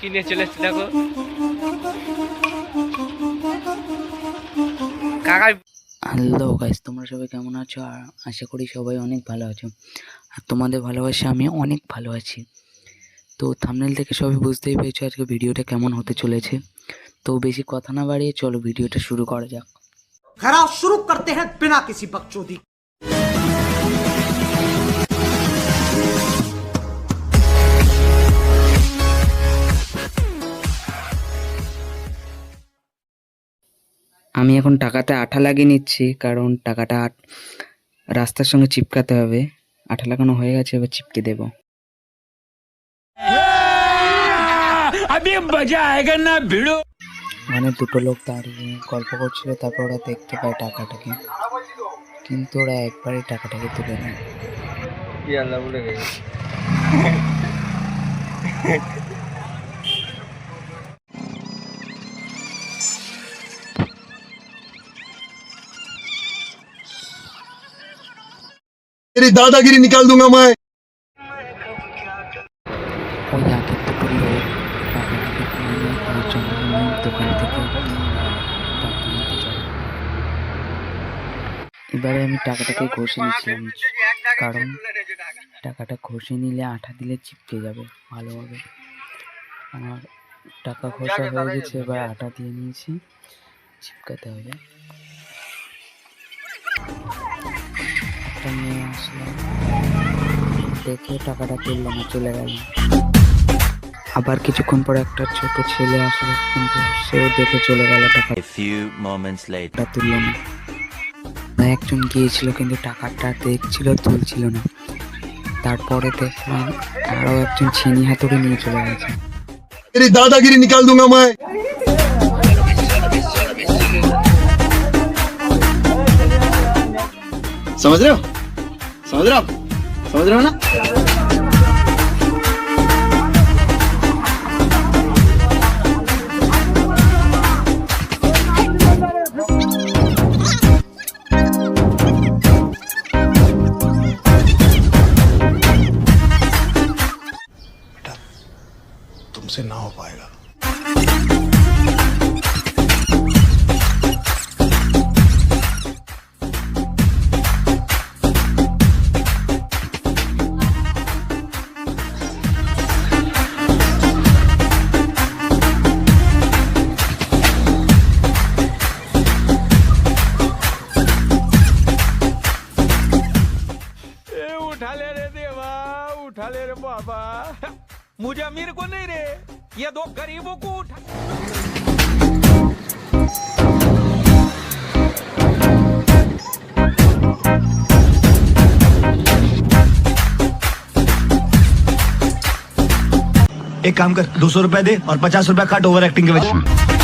কিনে চলে এসছি দেখো। হ্যালো গাইস তোমরা সবাই কেমন আছো? আর আশা করি সবাই অনেক ভালো আছো। আর তোমাদের ভালোবাসা আমি অনেক ভালো আছি। তো থামনেল থেকে সবাই বুঝতেই পেরেছ আজকে ভিডিওটা কেমন হতে চলেছে। তো বেশি কথা না বাড়িয়ে চলো ভিডিওটা শুরু করা যাক। খারাপ শুরু করতে হ্যাঁ বিনা কিছু বকচোদি আমি এখন টাকাতে আঠা লাগিয়ে নিচ্ছি কারণ টাকাটা রাস্তার সঙ্গে চিপকাতে হবে। আঠা লাগানো হয়ে গেছে এবার চিপকে দেবো। মানে দুটো লোক দাঁড়িয়ে গল্প করছিল তারপর ওরা দেখতে পায় টাকাটাকে। কিন্তু ওরা একবারই টাকাটাকে তুলে নেয়। কি আল্লাহ বলে গেছে? तेरी दादागिरी निकाल दूंगा मैं ওই আগের দুটো লোক টাকাটাকে তুলে নেয় তার জন্য আমি দোকান থেকে টাকা নিতে যাই এবারে আমি টাকাটাকে ঘষে নিচ্ছিলাম কারণ টাকাটা ঘষে নিলে আঠা দিলে চিপকে যাবে ভালোভাবে আমার টাকা ঘষা হয়ে গেছে এবার আটা দিয়ে নিয়েছি চিপকাতে হবে একটা নিয়ে আসলাম দেখে টাকাটা তুললো না চলে গেল আবার কিছুক্ষণ পর একটা ছোট ছেলে আসলো কিন্তু সেও দেখে চলে গেল টাকা A few moments later. টাকা তুললো না না, একজন গিয়েছিল কিন্তু টাকাটা দেখছিল তুলছিল না তারপরে দেখলাম আরও একজন ছিনি হাতুড়ি নিয়ে চলে গেছে तेरी दादागिरी निकाल दूंगा मैं समझ रहे हो समझ रहे? समझ रहे ना तुमसे ना हो पाएगा देवा, उठा ले रे बाबा। मुझे अमीर को नहीं रे, ये दो गरीबों को उठा। एक काम कर, दो सौ रुपए दे और पचास रुपया काट ओवर एक्टिंग के वजह